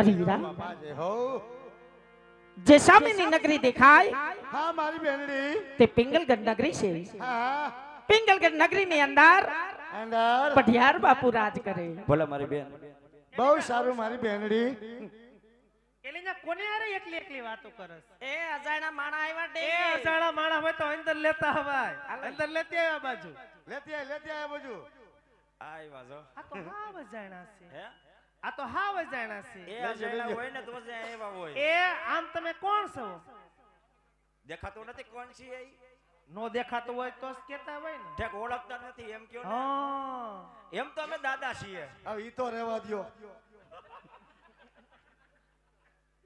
અરે વીરા જે સામેની નગરી દેખાય હા મારી બેનડી. તે પિંગલગઢ નગરી છે. હા. પિંગલગઢ નગરીની અંદર અંદર. પઢિયાર બાપુ રાજ કરે. ભલે મારી બેન. બહુ સારું મારી બેનડી. કોને હારે એકલી એકલી વાતો કરસ? એ અજાણા માણા આવ્યા એ અજાણા માણા હોય તો અંદર લેતા હવાય. અંદર લેતી આવ્યા બાજુ. લેતી આય લેતી આવ્યા છો આ તો હાવ અજાણા છે. હે? આ તો હાવ અજાણા છે. એ અજાણ્યા હોય ને તો જ એવા હોય. એ આમ તમે કોણ છો? દેખાતો નથી કોણ છે એ? નો દેખાતો હોય તો જ કેતા હોય ને. ઠેક ઓળખતા નથી એમ કયો ને? એમ તો અમે દાદા છીએ. હવે ઈ તો રહેવા દયો.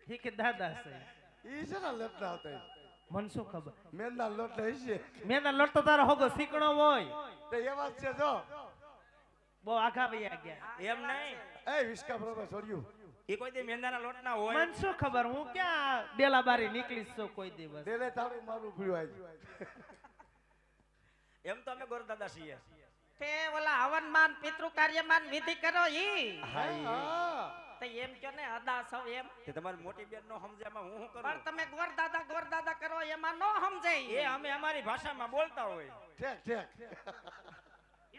ઠીક છે, દાદા છે. ઈ છે ને લેટના આવતા મન શું ખબર? મેંદા લોટ લઈ છે મેં લોટ તો તારો હોગો શીકણો હોય. તો એવા છે જો. બહુ આખા ભૈયા ગયા. એમ નહીં? એ વિસ્કા બરોબર છોડ્યું એ કોઈ દી મેંદાના લોટના હોય. મન શું ખબર? હું ક્યાં બેલા બારી નીકળીશ છું કોઈ દિવસ? દેલે તારું મારું પીવાય એમ તો અમે ગોર દાદા છીએ. તે ઓલા હવનમાન પિતૃ કાર્યમાન વિધિ કરો ઈ. હા. તો એમ કે ને અદા સૌ એમ. કે તમારી મોટી બેન નો સમજામાં હું શું પણ કરું તમે ગોર દાદા ગોર દાદા કરો એમાં નો એ અમે અમારી ભાષામાં બોલતા હોય. ઠેક ઠેક.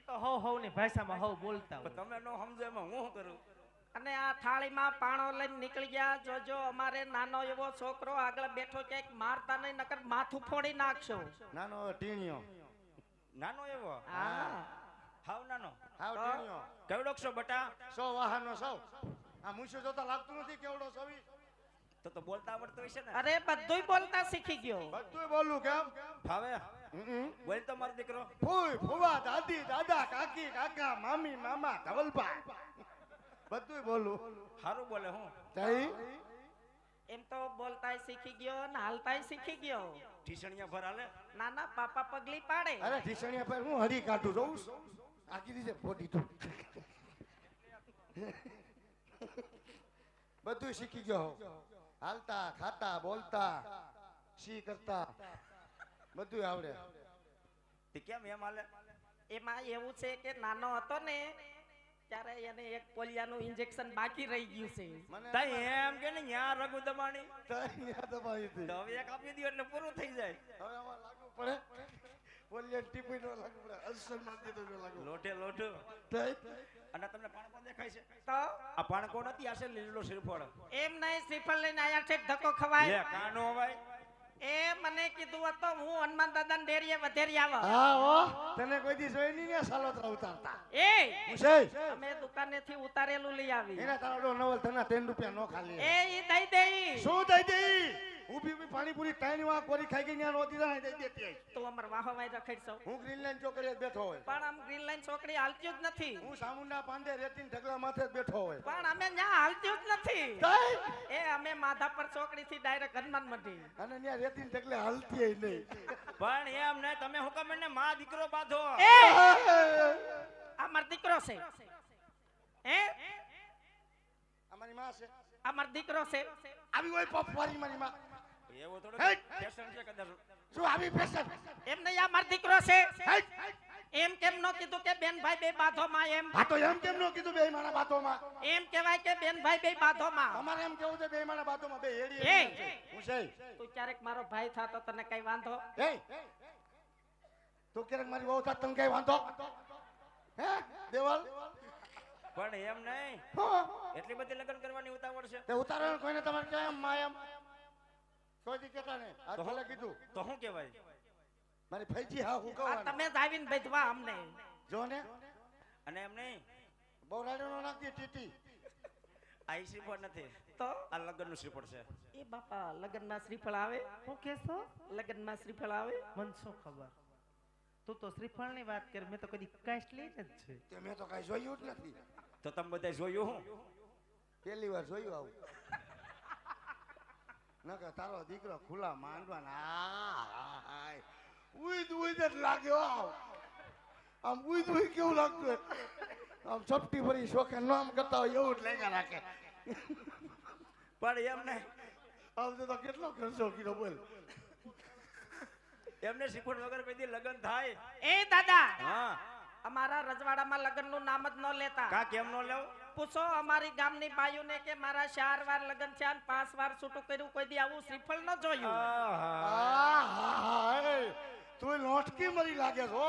તો હો હવની ભાષામાં હો બોલતા હોય. તમે નો સમજો એમાં હું કરું? અને આ થાળીમાં પાણો લઈને નીકળી ગયા જોજો અમારે નાનો એવો છોકરો આગળ બેઠો ક્યાંક મારતા નહીં નકર માથું ફોડી નાખશો. નાનો ટીણીયો. નાનો એવો? હા. હાવ નાનો. હાવ? ટીણીયો. કેવડોક છો બટા? સો વાહનો સૌ. આ મૂછો જોતા લાગતું નથી કેવડો સવી તો તો બોલતા આવડતો હશે ને? અરે બધુંય બોલતા શીખી ગયો. બધુંય બોલું કેમ? ફાવે? હમ. બોલ તો મારો દીકરો. ફૂઈ ફુવા દાદી દાદા કાકી કાકા મામી મામા ધવલભાઈ બધુંય બોલું. સારું બોલે હું. તઈ? એમ તો બોલતાય શીખી ગયો ને હાલતાય શીખી ગયો. ઢીસણિયા ભર હાલે? ના પાપા પગલી પાડે. અરે ઢીસણિયા પર હું હરી કાઢું જોઉં છું. આખી રીતે ફોટી તું બધું શીખી ગયો હોઉં. હાલતા ખાતા બોલતા શી કરતા? બધું આવડે. તે કેમ એમ હાલે? એમાં એવું છે કે નાનો હતો ને ત્યારે એને એક પોલિયાનું ઇન્જેક્શન બાકી રહી ગયું છે. તઈ એમ કે ને ન્યા રઘુ દબાણી. તઈ ન્યા દબાઈ હતી. હવે એક આપી દીધું એટલે પૂરું થઈ જાય. હવે આમાં લાગુ પડે. પોલિયન ટીપી નો લાગુ પડે. અસરમાં દીધો ન લાગુ લોઠે લોટો તઈ? અને તમને પાણકો દેખાય છે? તો? આ પાણકો નથી આ છે લીલો શ્રીફળ. એમ નહીં શ્રીફળ લઈને આયા છે ધક્કો લે ખવાય કાનો અવાય. એ મને કીધું હતું હું હનુમાન દાદા ને ડેરીએ વધેરી આવા. હા ઓ તને કોઈ દી જોઈ નહીં ને સાલોતરા ઉતારતા. એ! હું છે અમે દુકાને થી ઉતારેલું લઈ આવી એના તારો નવલ તને ત્રણ રૂપિયા નો ખાલી. એ ઈ દઈ દે શું દઈ દઈ ઊભી ઊભી પાણીપુરી ટાઈન વા કોરી ખાઈ ગઈ ન્યા નોતી ને દઈ દેતી આઈ. તું અમાર વાહો વાય રખડશો. હું ગ્રીનલેન્ડ ચોકડીએ જ બેઠો હોય. પણ આમ ગ્રીન લાઈન છોકરી હાલતી જ નથી. હું સામુંડા પાંદે રેતીન ઢગલા માથે જ બેઠો હોય. પણ અમે ન્યા હાલતી જ નથી. એ અમે માધા પર ચોકડી થી ડાયરેક્ટ હનુમાન મઢી અને ન્યા રેતીન ઢગલે હાલતી નહીં. પણ એમ અમને તમે હુકમ એને માં દીકરો બાંધો. એ! આ મારો દીકરો છે. હે? અમારી માં છે. આ મારો દીકરો છે. આવી હોય પફવારી મારી માં. એવો થોડો ફેશન છે કદાચ. શું આવી પેશન એમ નહીં આ મારો દીકરો છે. એમ કેમ નો કીધું કે બેન બે બાધો એમ? આ તો એમ કેમ નો કીધું બે મારા બાતોમાં એમ કહેવાય કે બેન બે બાધો માં એમ કેવું છે બે મારા બાતોમાં બે હેડી એ! હું છે. તું ક્યારેક મારો ભાઈ થાતો તને કઈ વાંધો? એ તું ક્યારેક મારી વહુ થાત તને કઈ વાંધો? હે દેવલ? પણ એમ નહીં. એટલી બધી લગ્ન કરવાની ઉતાવળ છે. તે કોઈ કોઈને તમારે ક્યાં એમ? માં દી કહેતા ને આ તો ભલે કીધું. તો શું કહેવાય? મારી ફૈજી હા હું આ કહું તમે જ આવીને બેઠવા અમને. જો ને? અને એમ નહીં. બહુ રાડો નો નાખતી ટીટી. આ શ્રીફળ નથી. તો? આ લગ્નનું શ્રીફળ છે. એ બાપા લગ્નમાં શ્રીફળ આવે? હું કેસો લગ્નમાં શ્રીફળ આવે? મન શું ખબર? તું તો શ્રીફળની વાત કર મેં તો કદી કાશ લઈ જ છે. તે મેં તો કઈ જોયું જ નથી. તો તમે બધા જોયું હું? પહેલી વાર જોયું આવું. નકર તારો દીકરો ખુલ્લા માંડવાના ઉઈદ ઉઈદ જ લાગ્યો આવ આમ ઉઈદ ઉઈદ કેવું લાગતું આમ ચપટી ભરી શોખે ન આમ કરતા હોય એવું જ લેગા રાખે. પણ એમને આવતો તો કેટલો ખર્ચો કીધો બોલ. એમને શ્રીફળ વગર કોઈ દી લગ્ન થાય? એ દાદા હા. અમારા રજવાડામાં લગ્નનું નામ જ ન લેતા. કા કેમ ન લેવ? પૂછો અમારી ગામની બાયુને કે મારા ચાર વાર લગ્ન ને પાંચ વાર છૂટું કર્યું કોઈ દી આવું શ્રીફળ ન જોયું. તું લોટકી મરી લાગે છો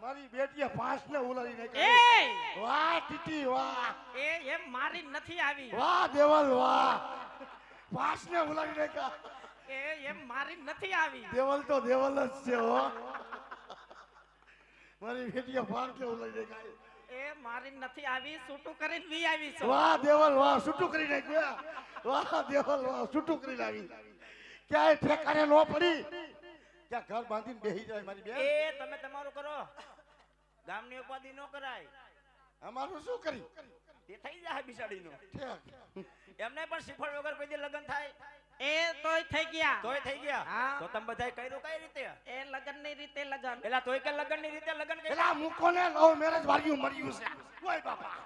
મારી બેટીએ પાંચ ને ઉલારી નાખી. વાહ ટીટી વાહ. એ એમ મારી નથી આવી. વાહ દેવલ વાહ. પાંચ ને ઉલારી નાખ્યા. એ એમ મારી નથી આવી. દેવલ તો દેવલ જ છે હો. મારી બેટીએ પાંચ ને ઉલારી નાખ્યા. એ મારી નથી આવી છૂટું કરીને વી આવી છે. વાહ દેવલ વાહ છૂટું કરી નાખ્યું વાહ દેવલ વાહ છૂટું કરી લાવી ક્યાંય ઠેકાણે નો પડી. ક્યાં ઘર બાંધીને બેસી જાય મારી બેન. એ તમે તમારું કરો. ગામની ઉપાધિ ન કરાય. અમારું શું કરી તે થઈ જાય બિસાડીનું એમને પણ શ્રીફળ વગર કોઈ દી લગ્ન થાય? એ તોય થઈ ગયા. તોય થઈ ગયા? તો તમે બધાય કર્યું કઈ રીતે? એ લગ્નની રીતે લગ્ન. પેલા તોય કે લગ્નની રીતે લગ્ન કર્યા? પેલા મૂકો ને લવ મેરેજ વાળ્યું મર્યું છે. ઓય બાપા.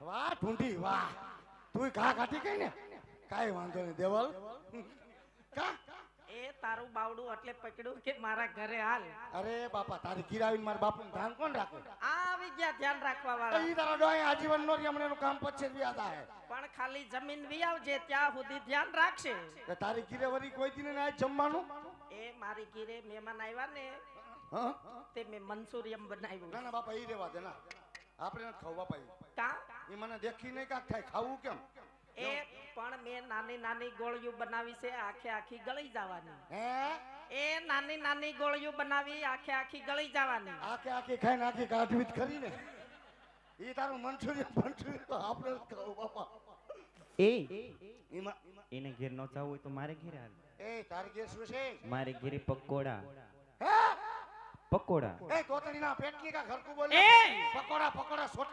વાહ ઢૂંઢી વાહ. તું ઘા કાઢી ગઈ ને? કાઈ વાંધો નહીં દેવલ. કા? એ તારું બાવડું એટલે પકડ્યું કે મારા ઘરે હાલ. અરે બાપા તારી ગીરાવીને મારા બાપુનું ધ્યાન કોણ રાખે? આ આવી ગયા ધ્યાન રાખવા વાળા ઈ તારા ડોય આજીવન નો હમણાં એનું કામ પછી જ વ્યાજ હે પણ ખાલી જમીન વી આવજે ત્યાં સુધી ધ્યાન રાખશે કે તારી ગીરે વરી કોઈ દિન ના જમવાનું? એ મારી ઘીરે મહેમાન આવ્યા ને હા? તે મેં મંચુરિયમ બનાવ્યું. ના ના બાપા ઈ રેવા દે ના. આપણે નથી ખાવું બાપા કા? એ મને દેખી નઈ કાક થાય ખાવું કેમ? એ પણ મેં નાની નાની ગોળીઓ બનાવી છે આખે આખી ગળી જવાની. હે? એ નાની નાની ગોળીઓ બનાવી આખે આખી ગળી જવાની. આખે આખી ખાઈને આખી કાઢવી જ ખરી ને ઈ તારું મંચુરિયન મંચુરિયન તો આપણે જ ખાવું બાપા. એ ઈમાં એને ઘેર ન જવું હોય તો મારે ઘેર હાલ. એ તારે ઘેર શું છે? મારે ઘેરે પકોડા. હે? પકોડા. એ તોતડીના પેટની કા ઘરકુ બોલે? પકોડા પકોડા છોટ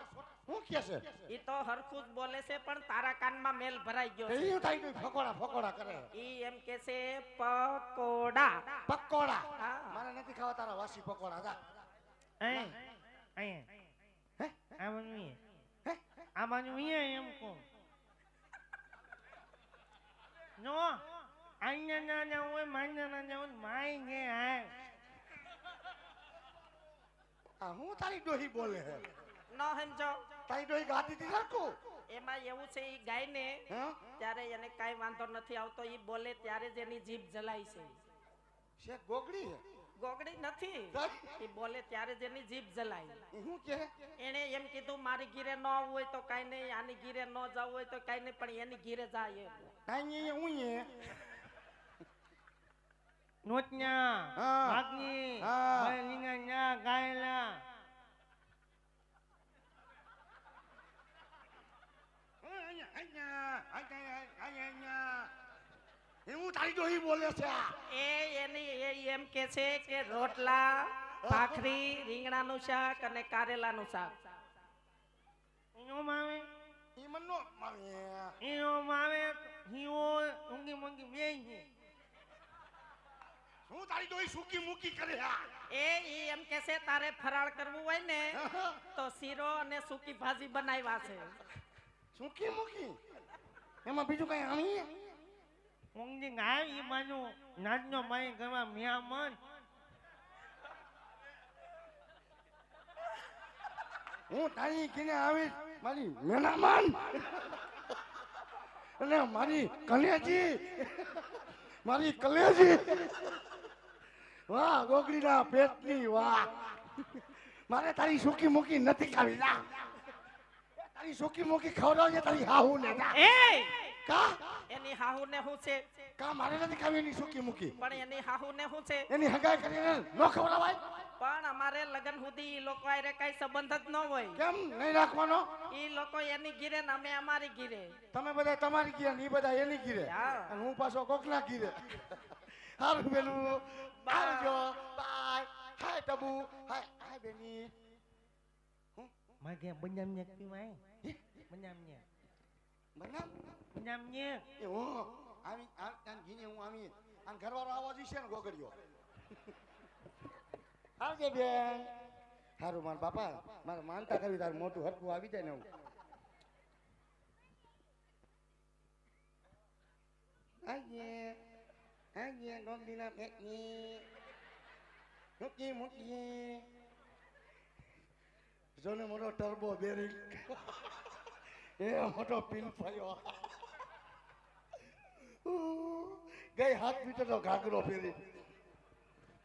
હું કે છે? ઈ તો હરખું જ બોલે છે પણ તારા કાનમાં મેલ ભરાઈ ગયો છે. ઈ થાય નહીં પકોડા પકોડા કરે. ઈ એમ કે છે પકોડા. પકોડા. મને મારે નથી ખાવા તારા વાસી પકોડા જા. અહીં અહીં. હે? આ બાજુ હે? આ બાજુ એમ કહું. નો આઈ ના જાઉં હોય માન્ય ના જાઉં હોય, માય ગે હાય આ હું તારી ડોહી બોલે હે? ન તારી ડોહી ગાતી હતી રાખું એમાં એવું છે ઈ ગાય ને ત્યારે એને કાંઈ વાંધો નથી આવતો ઈ બોલે ત્યારે જ એની જીભ જલાય છે. છે ગોગડી હે? ગોગડી નથી. ઈ બોલે ત્યારે જેની જીભ જલાય. હું કે એને એમ કીધું મારી ઘીરે ન આવવું હોય તો કઈ નહીં આની ઘીરે ન જવું હોય તો કાઈ નહીં પણ એની ઘીરે જાય. કાંઈ નહીં હું હા. ભાગની હા. ભાઈલીના ન્યા ગાયલા એ હું તારી ડોહી બોલે છે આ. એ એની એ એમ કે છે કે રોટલા ભાખરી રીંગણાનું શાક અને કારેલાનું શાક. ઈનો માવે. ઈ મન નો મારે. ઈનો માવે. હીઓ ઊંઘી મંગી બેય હે હું તારી ડોહી સૂકી મૂકી કરે આ? એ ઈ એમ કે છે તારે ફરાળ કરવું હોય ને તો શીરો અને સૂકી ભાજી બનાવ્યા છે. સૂકી મૂકી? એમાં બીજું કઈ આણી ઊંઘી ગાય ઈ બાજુ નાચનો માય ગવા મિયા મન. હું તારી કિને આવી મારી મેનામાન અને મારી કલેજી. મારી કલેજી. વાહ ગોગડીના પેટની વાહ. મારે તારી સુકી મૂકી નથી ખાવી ના તારી સુકી મૂકી ખવડાવજે તારી હાહુ ને એ કા? એની હાહુ ને શું છે. કા મારે નથી ખાવી એની સુકી મૂકી? પણ એની હાહુ ને શું છે. એની હગાઈ કરીને ન ખવડાવાય? પણ અમારે લગન સુધી ઈ લોકો આરે કઈ સંબંધ જ ન હોય. કેમ? નહીં રાખવાનો? ઈ લોકો એની ગીરે ને અમે અમારી ગીરે. તમે બધા તમારી ગીરે ને ઈ બધા એની ગીરે? હા. અને હું પાછો કોકના ગીરે? હારું બેનું આવજો બાય. હાય ટબુ. હાય. હાય બેની. બંજામ ને પીવાય બંજામ ને બનાવ બંજામ ને એ હું આવી આન ઘીને હું આવી આન ઘરવાળો આવા જશે ને ગોગડિયો. આવજે બેન. હારું માર બાપા મારે માનતા કરવી તારું મોટું હરકું આવી જાય ને હું આજે આજે ગોગડીના પેટની. મૂકી મૂકી. જોને મોટો ટર્બો બેરિંગ એ મોટો પીલ ફાયો ગઈ હાથ મીટરનો ઘાઘરો ફેરી